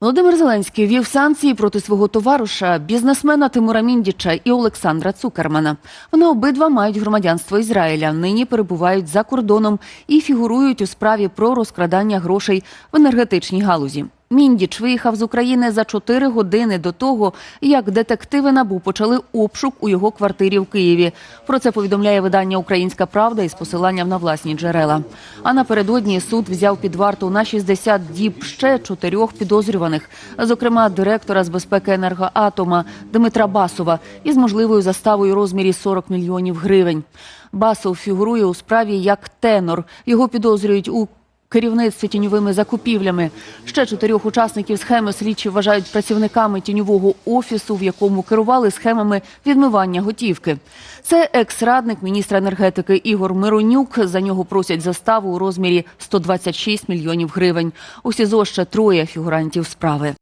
Володимир Зеленський ввів санкції проти свого товариша, бізнесмена Тимура Міндіча і Олександра Цукермана. Вони обидва мають громадянство Ізраїля. Нині перебувають за кордоном і фігурують у справі про розкрадання грошей в енергетичній галузі. Міндіч виїхав з України за чотири години до того, як детективи НАБУ почали обшук у його квартирі в Києві. Про це повідомляє видання Українська Правда із посиланням на власні джерела. А напередодні суд взяв під варту на 60 діб ще чотирьох підозрюваних, зокрема директора з безпеки енергоатома Дмитра Басова із можливою заставою розмірі 40 мільйонів гривень. Басов фігурує у справі як тенор. Його підозрюють у керівництві тіньовими закупівлями. Ще чотирьох учасників схеми слідчі вважають працівниками тіньового офісу, в якому керували схемами відмивання готівки. Це екс-радник міністра енергетики Ігор Миронюк. За нього просять заставу у розмірі 126 мільйонів гривень. У СІЗО ще троє фігурантів справи.